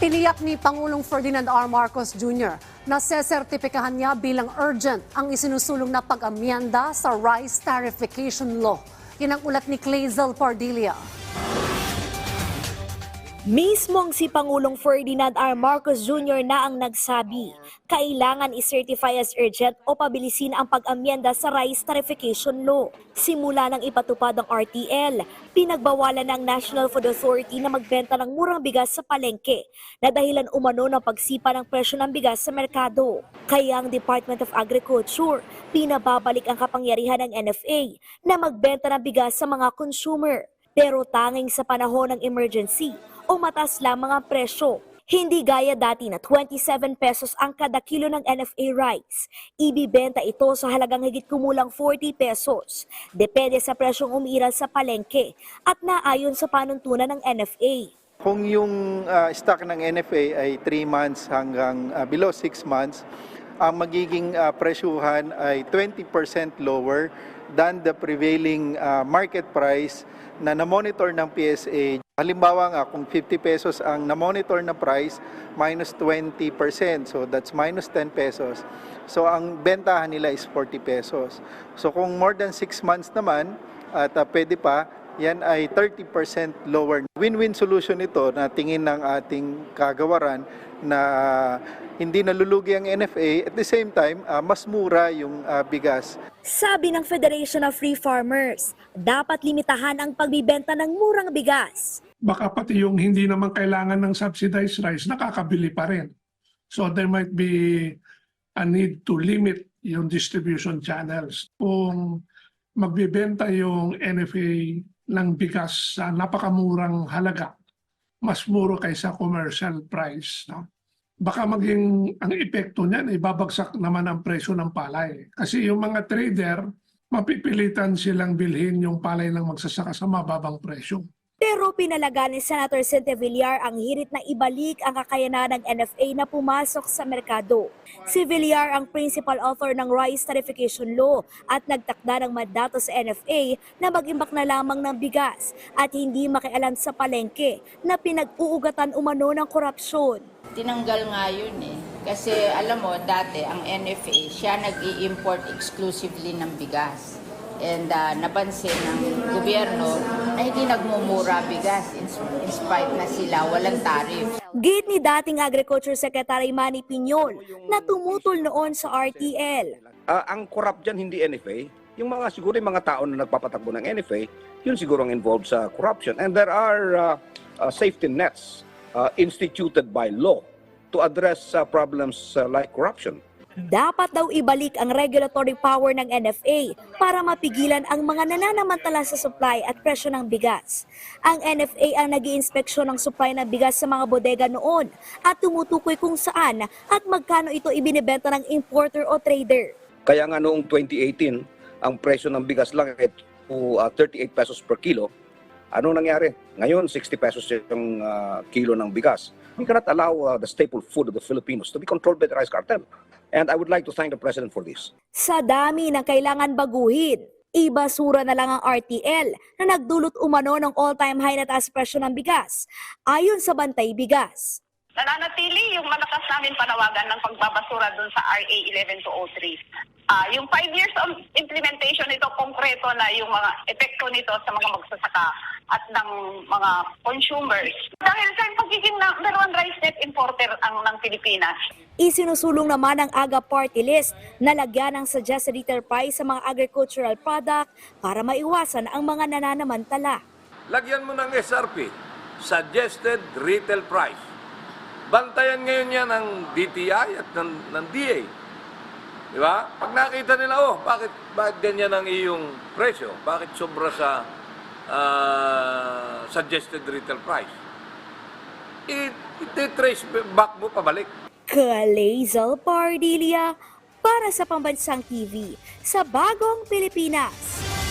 Tiniyak ni Pangulong Ferdinand R. Marcos Jr. na sesertipikahan niya bilang urgent ang isinusulong na pag-amyenda sa Rice Tarification Law. Yan ang ulat ni Clazel Pardilia. Mismong si Pangulong Ferdinand R. Marcos Jr. na ang nagsabi, kailangan i-certify as urgent o pabilisin ang pag-amyenda sa Rice Tarification Law. Simula nang ipatupad ang RTL, pinagbawalan ng National Food Authority na magbenta ng murang bigas sa palengke na dahilan umano ng pagsipa ng presyo ng bigas sa merkado. Kaya ang Department of Agriculture pinababalik ang kapangyarihan ng NFA na magbenta ng bigas sa mga consumer. Pero tanging sa panahon ng emergency o mataas lamang ang presyo. Hindi gaya dati na 27 pesos ang kada kilo ng NFA rice. Ibibenta ito sa halagang higit kumulang 40 pesos. Depende sa presyong umiiral sa palengke at naayon sa panuntunan ng NFA. Kung yung ah, stock ng NFA ay 3 months hanggang ah, below 6 months, ang magiging ah, presyuhan ay 20% lower than the prevailing ah, market price na na-monitor ng PSA. Halimbawa nga, kung 50 pesos ang na-monitor na price, minus 20%. So that's minus 10 pesos. So ang bentahan nila is 40 pesos. So kung more than 6 months naman, at ah, pwede pa, yan ay 30% lower. Win-win solution ito na tingin ng ating kagawaran na hindi nalulugi ang NFA at the same time ah, mas mura yung ah, bigas. Sabi ng Federation of Free Farmers, dapat limitahan ang pagbibenta ng murang bigas. Baka pati yung hindi naman kailangan ng subsidized rice, nakakabili pa rin. So there might be a need to limit yung distribution channels. Kung magbibenta yung NFA ng bigas sa napakamurang halaga, mas muro kaysa commercial price. No? Baka maging ang epekto niyan, ibabagsak naman ang presyo ng palay. Kasi yung mga trader, mapipilitan silang bilhin yung palay ng magsasaka sa mababang presyo. Pero pinalaga ni Senator Cinte Villar ang hirit na ibalik ang kakayanan ng NFA na pumasok sa merkado. Si Villar ang principal author ng Rice Tarification Law at nagtakda ng mandato sa NFA na mag-imbak na lamang ng bigas at hindi makialam sa palengke na pinag-uugatan umano ng korupsyon. Tinanggal nga yun eh. Kasi alam mo, dati ang NFA, siya nag-i-import exclusively ng bigas. And uh, napansin ng gobyerno na hindi nagmumura bigas in, in spite na sila walang tarif. Gate ni dating Agriculture Secretary Manny Piñol na tumutol noon sa RTL. Ah, ang corrupt dyan hindi NFA. Yung mga siguro yung mga tao na nagpapatakbo ng NFA, yun siguro ang involved sa corruption. And there are uh, uh, safety nets uh, instituted by law to address uh, problems uh, like corruption. Dapat daw ibalik ang regulatory power ng NFA para mapigilan ang mga nananamantala sa supply at presyo ng bigas. Ang NFA ang nag inspeksyon ng supply ng bigas sa mga bodega noon at tumutukoy kung saan at magkano ito ibinebenta ng importer o trader. Kaya nga noong 2018, ang presyo ng bigas lang ay uh, 38 pesos per kilo. Ano nangyari? Ngayon, 60 pesos yung uh, kilo ng bigas. We cannot allow uh, the staple food of the Filipinos to be controlled by the rice cartel. And I would like to thank the President for this. Sa dami ng kailangan baguhin, ibasura na lang ang RTL na nagdulot umano ng all-time high na taas presyo ng bigas ayon sa Bantay Bigas. nananatili yung malakas namin panawagan ng pagbabasura doon sa RA 11203. Ah, yung five years of implementation nito, konkreto na yung mga epekto nito sa mga magsasaka at ng mga consumers. Dahil sa pagiging number one rice net importer ang ng Pilipinas, Isinusulong naman ng AGA Party List na lagyan ng suggested retail price sa mga agricultural product para maiwasan ang mga nananamantala. Lagyan mo ng SRP, Suggested Retail Price. Bantayan ngayon yan ng DTI at ng, ng DA. Di ba? Pag nakita nila, oh, bakit, bakit ganyan ang iyong presyo? Bakit sobra sa ah, suggested retail price? I- I-trace back mo pabalik. Kalazal Pardilia para sa Pambansang TV sa Bagong Pilipinas.